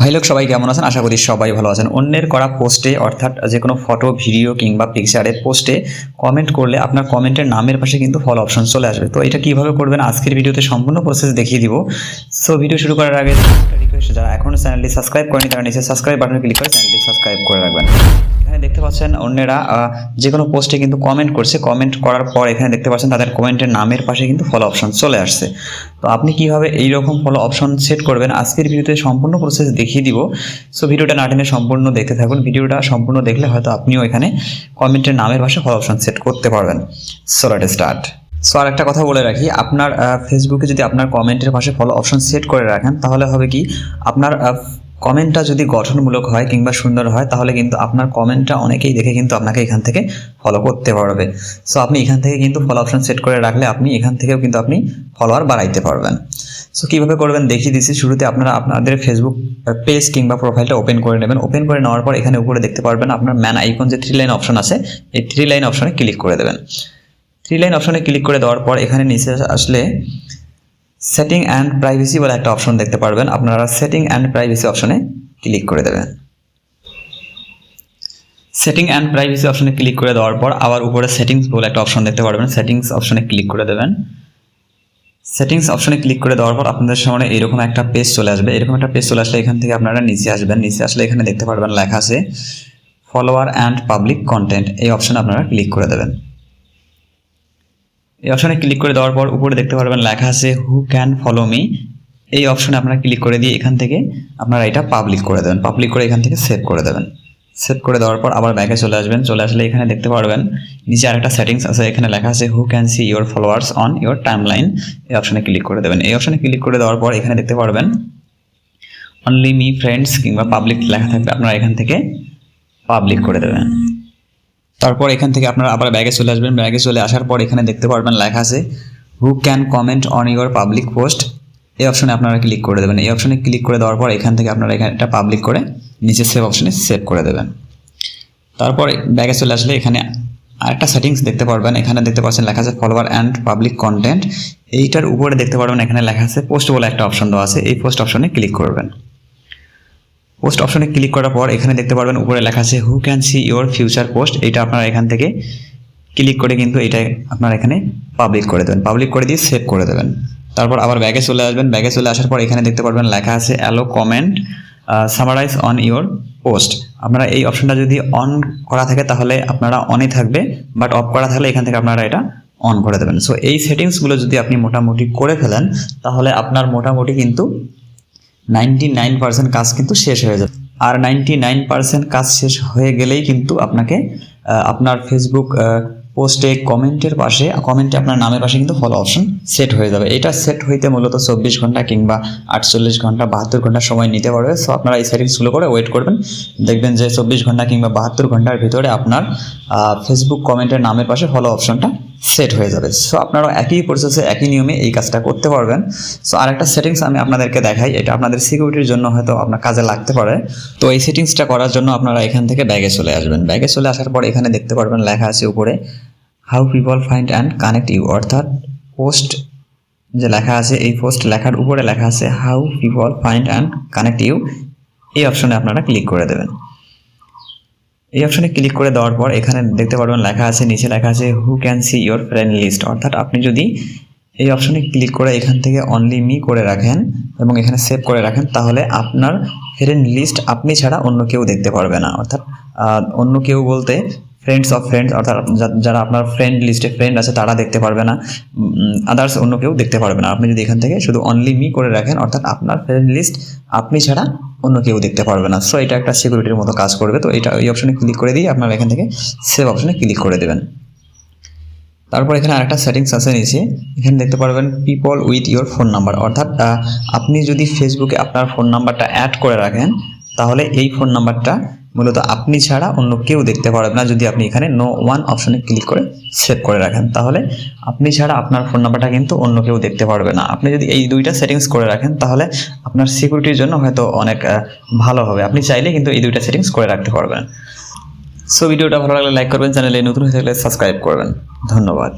ভাই লোক, সবাই কেমন আছেন? আশা করি সবাই ভালো আছেন। অন্যের করা পোস্টে, অর্থাৎ যে কোনো ফটো, ভিডিও কিংবা পিকচারের পোস্টে কমেন্ট করলে আপনার কমেন্টের নামের পাশে কিন্তু ফলো অপশন চলে আসবে। তো এটা কীভাবে করবেন? আজকের ভিডিওতে সম্পূর্ণ প্রসেস দেখিয়ে দিব। সো ভিডিও শুরু করার আগে রিকোয়েস্ট যারা এখনও চ্যানেলটি সাবস্ক্রাইব করেনি, তারা নিচে সাবস্ক্রাইব বাটনে ক্লিক করে চ্যানেলটি সাবস্ক্রাইব করে রাখবেন। দেখতে পাচ্ছেন অন্যেরা যে কোনো পোস্টে কিন্তু কমেন্ট করছে। কমেন্ট করার পর এখানে দেখতে পাচ্ছেন তাদের কমেন্টের নামের পাশে কিন্তু ফলো অপশন চলে আসছে। তো আপনি কীভাবে এই রকম ফলো অপশন সেট করবেন? আজকের ভিডিওতে সম্পূর্ণ প্রসেস দেখিয়ে দিব। সো ভিডিওটা না টেনে সম্পূর্ণ দেখতে থাকুন। ভিডিওটা সম্পূর্ণ দেখলে হয়তো আপনিও এখানে কমেন্টের নামের পাশে ফলো অপশন সেট করতে পারবেন। সো লেট স্টার্ট সো আর একটা কথা বলে রাখি। আপনার ফেসবুকে যদি আপনার কমেন্টের পাশে ফলো অপশন সেট করে রাখেন, তাহলে হবে কি? আপনার কমেন্টটা যদি গঠনমূলক হয় কিংবা সুন্দর হয়, তাহলে কিন্তু আপনার কমেন্টটা অনেকেই দেখে কিন্তু আপনাকে এখান থেকে ফলো করতে পারবে। সো আপনি এখান থেকে কিন্তু ফলো অপশন সেট করে রাখলে আপনি এখান থেকেও কিন্তু আপনি ফলোয়ার বাড়াইতে পারবেন। সো কীভাবে করবেন দেখিয়ে দিচ্ছি, শুরুতে আপনারা আপনাদের ফেসবুক পেজ কিংবা প্রোফাইলটা ওপেন করে নেবেন। ওপেন করে নেওয়ার পর এখানে উপরে দেখতে পারবেন আপনার ম্যান আইকন যে থ্রি লাইন অপশন আছে, এই থ্রি লাইন অপশনে ক্লিক করে দেবেন। থ্রি লাইন অপশনে ক্লিক করে দেওয়ার পর এখানে নিচে আসলে সেটিং অ্যান্ড প্রাইভেসি বলে একটা অপশন দেখতে পারবেন। আপনারা সেটিং অ্যান্ড প্রাইভেসি অপশনে ক্লিক করে দেবেন। সেটিং অ্যান্ড প্রাইভেসি অপশনে ক্লিক করে দেওয়ার পর আবার উপরে সেটিংস বলে একটা অপশন দেখতে পারবেন। সেটিংস অপশনে ক্লিক করে দেবেন। সেটিংস অপশনে ক্লিক করে দেওয়ার পর আপনাদের সামনে এরকম একটা পেজ চলে আসবে। এরকম একটা পেজ চলে আসলে এখান থেকে আপনারা নিচে আসবেন। নিচে আসলে এখানে দেখতে পারবেন লেখা আছে ফলোয়ার অ্যান্ড পাবলিক কন্টেন্ট এই অপশনে আপনারা ক্লিক করে দেবেন। এই অপশনে ক্লিক করে দেওয়ার পর উপরে দেখতে পারবেন লেখা আছে হু ক্যান ফলো মি এই অপশনে আপনারা ক্লিক করে দিয়ে এখান থেকে আপনারা এটা পাবলিক করে দেবেন। পাবলিক করে এখান থেকে সেভ করে দেবেন। সেভ করে দেওয়ার পর আবার ব্যাকে চলে আসবেন। চলে আসলে এখানে দেখতে পারবেন, নিচে আরেকটা সেটিংস আছে, এখানে লেখা আছে who can see your followers on your timeline এই অপশনে ক্লিক করে দেবেন। এই অপশনে ক্লিক করে দেওয়ার পর এখানে দেখতে পারবেন অনলি মি ফ্রেন্ডস কিংবা পাবলিক লেখা থাকবে, আপনারা এখান থেকে পাবলিক করে দেবেন। তারপর এখান থেকে আপনারা আবার ব্যাগে চলে আসবেন। ব্যাগে চলে আসার পর এখানে দেখতে পারবেন লেখা আছে who can comment on your public post এই অপশনে আপনারা ক্লিক করে দেবেন। এই অপশনে ক্লিক করে দেওয়ার পর এখান থেকে আপনারা এখানে এটা পাবলিক করে নিচে সেভ অপশনে সেভ করে দেবেন। তারপর ব্যাগে চলে আসলে এখানে আরেকটা সেটিংস দেখতে পারবেন। এখানে দেখতে পাচ্ছেন লেখা আছে ফলোয়ার অ্যান্ড পাবলিক কন্টেন্ট এইটার উপরে দেখতে পারবেন এখানে লেখা আছে পোস্ট বলে একটা অপশন দেওয়া আছে। এই পোস্ট অপশনে ক্লিক করবেন। পোস্ট অপশনে ক্লিক করার পর এখানে দেখতে পারবেন উপরে লেখা আছে who can see your future post এটা আপনারা এখান থেকে ক্লিক করে কিন্তু এটা আপনারা এখানে পাবলিক করে দেবেন। পাবলিক করে দিয়ে সেভ করে দেবেন। তারপর আবার ব্যাগে চলে আসবেন। ব্যাগে চলে আসার পর এখানে দেখতে পারবেন লেখা আছে allow comment summarize on your post আপনারা এই অপশনটা যদি অন করা থাকে তাহলে আপনারা অনই থাকবে বাট অফ করা থাকলে এখান থেকে আপনারা এটা অন করে দেবেন। সো এই সেটিংসগুলো যদি আপনি মোটামুটি করে ফেলেন, তাহলে আপনার মোটামুটি কিন্তু নাইনটি নাইন পার্সেন্ট কাজ কিন্তু শেষ হয়ে যাবে আর নাইনটি নাইন পার্সেন্ট কাজ শেষ হয়ে গেলেই কিন্তু আপনাকে আপনার ফেসবুক পোস্টে, কমেন্টের পাশে কমেন্টে আপনার নামের পাশে কিন্তু ফলো অপশন সেট হয়ে যাবে। এটা সেট হইতে মূলত চব্বিশ ঘণ্টা কিংবা আটচল্লিশ ঘণ্টা, বাহাত্তর ঘণ্টা সময় নিতে পারবে। সো আপনারা এই সেটিংসগুলো করে ওয়েট করবেন। দেখবেন যে চব্বিশ ঘণ্টা কিংবা বাহাত্তর ঘণ্টার ভিতরে আপনার ফেসবুক কমেন্টের নামের পাশে ফলো অপশনটা সেট হয়ে যাবে। সো আপনারা একই প্রসেসে একই নিয়মে এই কাজটা করতে পারবেন। সো আরেকটা সেটিংস আমি আপনাদেরকে দেখাই। এটা আপনাদের সিকিউরিটির জন্য হয়তো আপনার কাজে লাগতে পারে। তো এই সেটিংসটা করার জন্য আপনারা এখান থেকে ব্যাগে চলে আসবেন। ব্যাগে চলে আসার পর এখানে দেখতে পারবেন লেখা আছে উপরে how people find and connect you অর্থাৎ পোস্ট যে লেখা আছে, এই পোস্ট লেখার উপরে লেখা আছে how people find and connect you এই অপশনে আপনারা ক্লিক করে দেবেন। এই অপশনে ক্লিক করে দেওয়ার পর এখানে দেখতে পারবেন লেখা আছে, নিচে লেখা আছে who can see your friend list অর্থাৎ আপনি যদি এই অপশনে ক্লিক করে এখান থেকে অনলি মি করে রাখেন এবং এখানে সেভ করে রাখেন, তাহলে আপনার ফ্রেন্ড লিস্ট আপনি ছাড়া অন্য কেউ দেখতে পারবে না। অর্থাৎ অন্য কেউ বলতে ফ্রেন্ডস অফ ফ্রেন্ডস অর্থাৎ যারা আপনার ফ্রেন্ড লিস্টে ফ্রেন্ড আছে, তারা দেখতে পারবে না। আদার্স অন্য কেউ দেখতে পারবে না। আপনি যদি এখান থেকে শুধু অনলি মি করে রাখেন, অর্থাৎ আপনার ফ্রেন্ড লিস্ট আপনি ছাড়া অন্য কেউ দেখতে পারবে না। সো এটা একটা সিকিউরিটির মতো কাজ করবে। তো এটা ওই অপশনে ক্লিক করে দিয়ে আপনারা এখান থেকে সেভ অপশনে ক্লিক করে দেবেন। তারপর এখানে আরেকটা সেটিংস আছে নিচে। এখানে দেখতে পারবেন people with your phone number অর্থাৎ আপনি যদি ফেসবুকে আপনার ফোন নাম্বারটা অ্যাড করে রাখেন, তাহলে এই ফোন নাম্বারটা মূলত আপনি ছাড়া অন্য কেউ দেখতে পারবে না যদি আপনি এখানে নো ওয়ান অপশনে ক্লিক করে সেভ করে রাখেন। তাহলে আপনি ছাড়া আপনার ফোন নাম্বারটা কিন্তু অন্য কেউ দেখতে পারবে না। আপনি যদি এই দুইটা সেটিংস করে রাখেন, তাহলে আপনার সিকিউরিটির জন্য হয়তো অনেক ভালো হবে। আপনি চাইলে কিন্তু এই দুইটা সেটিংস করে রাখতে পারবেন। সো ভিডিওটা ভালো লাগলে লাইক করবেন চ্যানেলে নতুন হয়ে থাকলে সাবস্ক্রাইব করবেন। ধন্যবাদ।